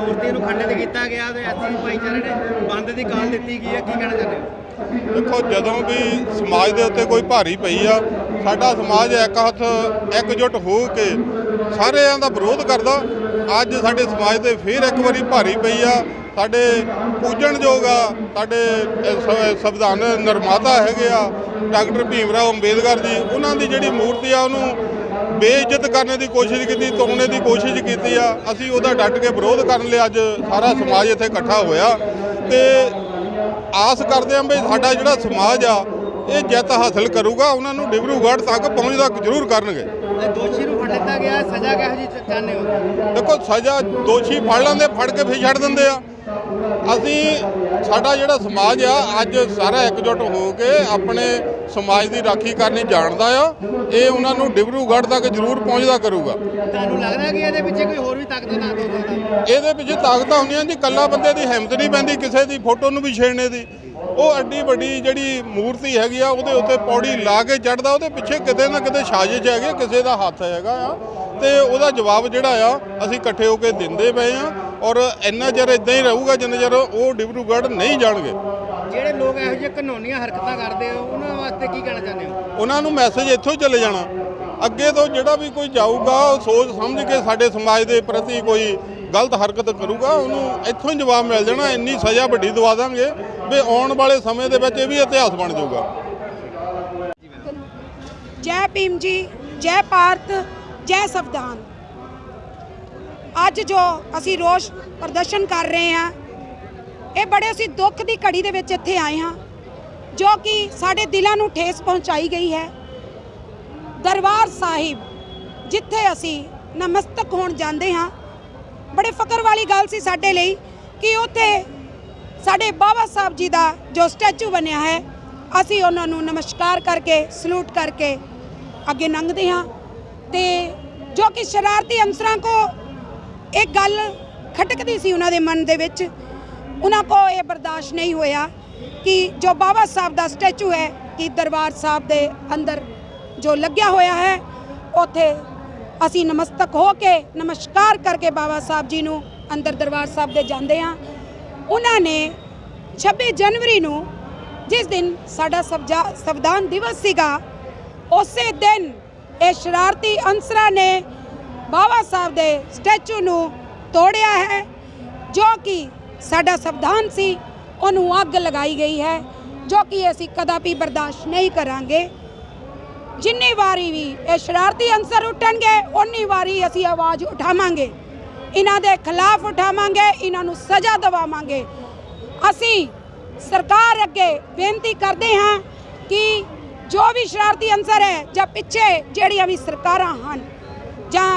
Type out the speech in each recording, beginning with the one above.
ਮੂਰਤੀ ਨੂੰ ਖੰਡਿਤ ਕੀਤਾ ਗਿਆ ਤੇ ਐਸੀ ਭਾਈਚਾਰੇ ਨੇ ਬੰਦ ਦੀ ਕਾਲ ਦਿੱਤੀ ਗਈ ਹੈ। ਕੀ ਕਹਿਣਾ ਚਾਹੁੰਦੇ ਹੋ? ਦੇਖੋ, ਜਦੋਂ ਵੀ ਸਮਾਜ ਦੇ ਉੱਤੇ ਕੋਈ ਭਾਰੀ ਪਈ ਆ, ਸਾਡਾ ਸਮਾਜ ਇੱਕ ਹੱਥ ਇਕਜੁੱਟ ਹੋ ਕੇ ਸਾਰਿਆਂ ਦਾ ਵਿਰੋਧ ਕਰਦਾ। ਅੱਜ ਸਾਡੇ ਸਮਾਜ ਤੇ ਫਿਰ ਇੱਕ ਵਾਰੀ ਭਾਰੀ ਪਈ ਆ। ਸਾਡੇ ਪੂਜਣਯੋਗ ਆ, ਸਾਡੇ ਸੰਵਿਧਾਨ ਨਿਰਮਾਤਾ ਹੈਗੇ ਆ, ਡਾਕਟਰ ਭੀਮ ਰਾਓ ਅੰਬੇਦਕਰ ਜੀ, ਉਹਨਾਂ ਦੀ ਜਿਹੜੀ ਮੂਰਤੀ ਆ, ਉਹਨੂੰ ਬੇਇੱਜ਼ਤ ਕਰਨ ਦੀ ਕੋਸ਼ਿਸ਼ ਕੀਤੀ ਤੋੜਨੇ ਦੀ ਕੋਸ਼ਿਸ਼ ਕੀਤੀ ਆ। ਅਸੀਂ ਉਹਦਾ ਡਟ ਕੇ ਵਿਰੋਧ ਕਰਨ ਲਈ ਅੱਜ ਸਾਰਾ ਸਮਾਜ ਇੱਥੇ ਇਕੱਠਾ ਹੋਇਆ। ਤੇ ਆਸ ਕਰਦੇ ਹਾਂ ਵੀ ਸਾਡਾ ਜਿਹੜਾ ਸਮਾਜ ਆ ਇਹ ਜਿੱਤ ਹਾਸਲ ਕਰੂਗਾ। ਉਹਨਾਂ ਨੂੰ ਡਿਬਰੂਗੜ੍ਹ ਤੱਕ ਪਹੁੰਚਦਾ ਜ਼ਰੂਰ ਕਰਨਗੇ। ਦੋਸ਼ੀ ਨੂੰ ਫੜ ਲਿੱਤਾ ਗਿਆ। ਸਜ਼ਾ ਕਿਹੋ ਜੀ ਚਾਹੁੰਦੇ ਹੋ? ਦੇਖੋ ਸਜ਼ਾ ਦੋਸ਼ੀ ਫੜ ਲੈਂਦੇ ਫੜ ਕੇ ਫਿਰ ਛੱਡ ਦਿੰਦੇ ਆ। ਅਸੀਂ ਸਾਡਾ ਜਿਹੜਾ ਸਮਾਜ ਆ ਅੱਜ ਸਾਰਾ ਇਕਜੁੱਟ ਹੋ ਕੇ ਆਪਣੇ ਸਮਾਜ ਦੀ ਰਾਖੀ ਕਰਨੀ ਜਾਣਦਾ ਆ। ਇਹ ਉਹਨਾਂ ਨੂੰ ਡਿਬਰੂਗੜ੍ਹ ਤੱਕ ਜ਼ਰੂਰ ਪਹੁੰਚਦਾ ਕਰੂਗਾ। ਤੁਹਾਨੂੰ ਲੱਗਦਾ ਕਿ ਇਹਦੇ ਪਿੱਛੇ ਕੋਈ ਹੋਰ ਵੀ ਤਾਕਤ ਨਾ ਹੋ ਸਕਦਾ? ਇਹਦੇ ਪਿੱਛੇ ਤਾਕਤਾਂ ਹੁੰਦੀਆਂ ਜੀ ਕੱਲਾ ਬੰਦੇ ਦੀ ਹਿੰਮਤ ਨਹੀਂ ਪੈਂਦੀ ਕਿਸੇ ਦੀ ਫੋਟੋ ਨੂੰ ਵੀ ਛੇੜਨੇ ਦੀ। ਉਹ ਐਡੀ ਵੱਡੀ ਜਿਹੜੀ ਮੂਰਤੀ ਹੈਗੀ ਆ ਉਹਦੇ ਉੱਤੇ ਪੌੜੀ ਲਾ ਕੇ ਚੜਦਾ ਉਹਦੇ ਪਿੱਛੇ ਕਿਤੇ ਨਾ ਕਿਤੇ ਸਾਜ਼ਿਸ਼ ਹੈਗੀ ਕਿਸੇ ਦਾ ਹੱਥ ਹੈਗਾ ਆ। ਤੇ ਉਹਦਾ ਜਵਾਬ ਜਿਹੜਾ ਆ ਅਸੀਂ ਇਕੱਠੇ ਹੋ ਕੇ ਦਿੰਦੇ ਪਏ ਆ। ਔਰ ਇੰਨਾ ਚਿਰ ਇਦਾਂ ਹੀ ਰਹੂਗਾ ਜਿੰਨਾ ਚਿਰ ਉਹ ਡਿਬਰੂਗੜ੍ਹ ਨਹੀਂ ਜਾਣਗੇ। ਜਿਹੜੇ ਲੋਕ ਇਹੋ ਜਿਹੇ ਕਾਨੂੰਨੀਆਂ ਹਰਕਤਾਂ ਕਰਦੇ ਹੋ ਉਹਨਾਂ ਵਾਸਤੇ ਕੀ ਕਹਿਣਾ ਚਾਹੁੰਦੇ ਹੋ? ਉਹਨਾਂ ਨੂੰ ਮੈਸੇਜ ਇੱਥੋਂ ਹੀ ਚਲੇ ਜਾਣਾ। ਅੱਗੇ ਤੋਂ ਜਿਹੜਾ ਵੀ ਕੋਈ ਜਾਊਗਾ ਉਹ ਸੋਚ ਸਮਝ ਕੇ ਸਾਡੇ ਸਮਾਜ ਦੇ ਪ੍ਰਤੀ ਕੋਈ ਗਲਤ ਹਰਕਤ ਕਰੂਗਾ ਉਹਨੂੰ ਇੱਥੋਂ ਹੀ ਜਵਾਬ ਮਿਲ ਜਾਣਾ ਇੰਨੀ ਸਜ਼ਾ ਵੱਡੀ ਦਵਾ ਦਾਂਗੇ ਵੀ ਆਉਣ ਵਾਲੇ ਸਮੇਂ ਦੇ ਵਿੱਚ ਇਹ ਵੀ ਇਤਿਹਾਸ ਬਣ ਜਾਊਗਾ। ਜੈ ਭੀਮ ਜੀ ਜੈ ਭਾਰਤ ਜੈ ਸੰਵਿਧਾਨ। ਅੱਜ ਜੋ ਅਸੀਂ ਰੋਸ ਪ੍ਰਦਰਸ਼ਨ ਕਰ ਰਹੇ ਹਾਂ, ਇਹ ਬੜੇ ਅਸੀਂ ਦੁੱਖ ਦੀ ਘੜੀ ਦੇ ਵਿੱਚ ਇੱਥੇ ਆਏ ਹਾਂ, ਜੋ ਕਿ ਸਾਡੇ ਦਿਲਾਂ ਨੂੰ ਠੇਸ ਪਹੁੰਚਾਈ ਗਈ ਹੈ। ਦਰਬਾਰ ਸਾਹਿਬ, ਜਿੱਥੇ ਅਸੀਂ ਨਮਸਤਕ ਹੋਣ ਜਾਂਦੇ ਹਾਂ, ਬੜੇ ਫਕਰ ਵਾਲੀ ਗੱਲ ਸੀ ਸਾਡੇ ਲਈ ਕਿ ਉੱਥੇ ਸਾਡੇ ਬਾਬਾ ਸਾਹਿਬ ਜੀ ਦਾ ਜੋ ਸਟੈਚੂ ਬਣਿਆ ਹੈ, ਅਸੀਂ ਉਹਨਾਂ ਨੂੰ ਨਮਸਕਾਰ ਕਰਕੇ, ਸਲੂਟ ਕਰਕੇ ਅੱਗੇ ਲੰਘਦੇ ਹਾਂ ਤੇ ਜੋ ਕਿ ਸ਼ਰਾਰਤੀ ਅਨਸਰਾਂ ਕੋ ਇਹ ਗੱਲ ਖਟਕਦੀ ਸੀ ਉਹਨਾਂ ਦੇ ਮਨ ਦੇ ਵਿੱਚ। ਉਹਨਾਂ ਕੋ ਇਹ ਬਰਦਾਸ਼ਤ ਨਹੀਂ ਹੋਇਆ ਕਿ ਜੋ ਬਾਬਾ ਸਾਹਿਬ ਦਾ ਸਟੈਚੂ ਹੈ, ਕਿ ਦਰਬਾਰ ਸਾਹਿਬ ਦੇ ਅੰਦਰ ਜੋ ਲੱਗਿਆ ਹੋਇਆ ਹੈ, ਉੱਥੇ ਅਸੀਂ ਨਮਸਤਕ ਹੋ ਕੇ ਨਮਸਕਾਰ ਕਰਕੇ ਬਾਬਾ ਸਾਹਿਬ ਜੀ ਨੂੰ ਅੰਦਰ ਦਰਬਾਰ ਸਾਹਿਬ ਦੇ ਜਾਂਦੇ ਹਾਂ। ਉਹਨਾਂ ਨੇ 26 ਜਨਵਰੀ ਨੂੰ ਜਿਸ ਦਿਨ ਸਾਡਾ ਸਬਜਾ ਸੰਵਿਧਾਨ ਦਿਵਸ ਸੀਗਾ, ਉਸੇ ਦਿਨ ਇਹ ਸ਼ਰਾਰਤੀ ਅਨਸਰਾਂ ਨੇ ਬਾਬਾ ਸਾਹਿਬ ਦੇ ਸਟੈਚੂ ਨੂੰ ਤੋੜਿਆ ਹੈ, ਜੋ ਕਿ ਸਾਡਾ ਸੰਵਿਧਾਨ ਸੀ, ਉਹਨੂੰ ਅੱਗ ਲਗਾਈ ਗਈ ਹੈ, ਜੋ ਕਿ ਅਸੀਂ ਕਦਾਪि ਬਰਦਾਸ਼ਤ ਨਹੀਂ ਕਰਾਂਗੇ। ਜਿੰਨੀ ਵਾਰੀ ਵੀ ਇਹ ਸ਼ਰਾਰਤੀ ਅਨਸਰ ਉੱਠਣਗੇ ਉਨੀ ਵਾਰੀ ਅਸੀਂ ਆਵਾਜ਼ ਉਠਾਵਾਂਗੇ। ਇਹਨਾਂ ਦੇ ਖਿਲਾਫ ਉਠਾਵਾਂਗੇ, ਇਹਨਾਂ ਨੂੰ ਸਜ਼ਾ ਦਿਵਾਵਾਂਗੇ। ਅਸੀਂ ਸਰਕਾਰ ਅੱਗੇ ਬੇਨਤੀ ਕਰਦੇ ਹਾਂ ਕਿ ਜੋ ਵੀ ਸ਼ਰਾਰਤੀ ਅਨਸਰ ਹੈ, ਜਾਂ ਪਿੱਛੇ ਜਿਹੜੀਆਂ ਵੀ ਸਰਕਾਰਾਂ ਹਨ, ਜਾਂ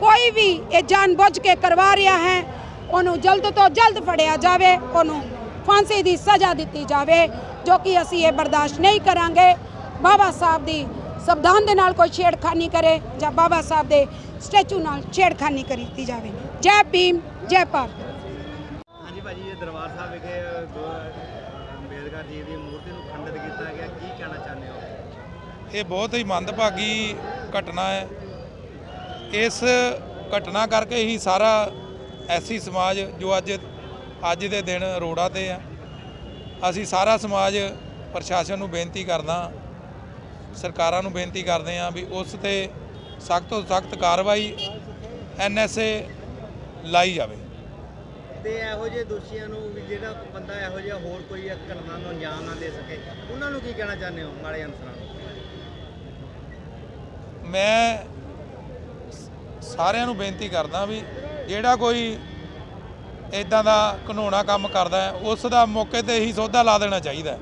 ਕੋਈ ਵੀ ਇਹ ਜਾਣਬੁੱਝ ਕੇ ਕਰਵਾ ਰਿਹਾ ਹੈ ਉਹਨੂੰ ਜਲਦ ਤੋਂ ਜਲਦ ਫੜਿਆ ਜਾਵੇ ਉਹਨੂੰ ਫਾਂਸੀ ਦੀ ਸਜ਼ਾ ਦਿੱਤੀ ਜਾਵੇ ਜੋ ਕਿ ਅਸੀਂ ਇਹ ਬਰਦਾਸ਼ਤ ਨਹੀਂ ਕਰਾਂਗੇ। ਬਾਬਾ ਸਾਹਿਬ ਦੀ ਸੰਵਿਧਾਨ ਦੇ ਨਾਲ ਕੋਈ ਛੇੜਖਾਨੀ ਕਰੇ ਜਾਂ ਬਾਬਾ ਸਾਹਿਬ ਦੇ ਸਟੈਚੂ ਨਾਲ ਛੇੜਖਾਨੀ ਕੀਤੀ ਜਾਵੇ। ਜੈ ਭੀਮ ਜੈ ਭਾਰਤ। ਹਾਂਜੀ ਭਾਜੀ ਇਹ ਦਰਬਾਰ ਸਾਹਿਬ ਵਿਖੇ ਦੋ ਅੰਬੇਦਕਰ ਜੀ ਦੀ ਮੂਰਤੀ ਨੂੰ ਖੰਡਿਤ ਕੀਤਾ ਗਿਆ। ਕੀ ਕਹਿਣਾ ਚਾਹੁੰਦੇ ਹੋ? ਇਹ ਬਹੁਤ ਹੀ ਮੰਦਭਾਗੀ ਘਟਨਾ ਹੈ। ਇਸ ਘਟਨਾ ਕਰਕੇ ਹੀ ਸਾਰਾ ਐਸੀ ਸਮਾਜ ਜੋ ਅੱਜ ਅੱਜ ਦੇ ਦਿਨ ਰੋੜਾ ਤੇ ਆ। ਅਸੀਂ ਸਾਰਾ ਸਮਾਜ ਪ੍ਰਸ਼ਾਸਨ ਨੂੰ ਬੇਨਤੀ ਕਰਦਾ ਸਰਕਾਰਾਂ ਨੂੰ ਬੇਨਤੀ ਕਰਦੇ ਆ ਵੀ ਉਸ ਤੇ ਸਖਤ ਤੋਂ ਸਖਤ ਕਾਰਵਾਈ ਐਨਐਸਏ ਲਾਈ ਜਾਵੇ। ਤੇ ਇਹੋ ਜਿਹੇ ਦੋਸ਼ੀਆਂ ਨੂੰ ਵੀ ਜਿਹੜਾ ਬੰਦਾ ਇਹੋ ਜਿਹਾ ਹੋਰ ਕੋਈ ਘਟਨਾ ਨੂੰ ਅੰਜਾਮ ਨਾ ਦੇ ਸਕੇ ਉਹਨਾਂ ਨੂੰ ਕੀ ਕਹਿਣਾ ਚਾਹੁੰਦੇ ਹੋ ਮਾੜੇ ਅਨਸਰਾਂ ਨੂੰ? ਮੈਂ ਸਾਰਿਆਂ ਨੂੰ ਬੇਨਤੀ ਕਰਦਾ ਵੀ ਜਿਹੜਾ ਕੋਈ ਇਦਾਂ ਦਾ ਘਨੋਣਾ ਕੰਮ ਕਰਦਾ ਉਸ ਦਾ ਮੌਕੇ ਤੇ ਹੀ ਸੌਦਾ ਲਾ ਦੇਣਾ ਚਾਹੀਦਾ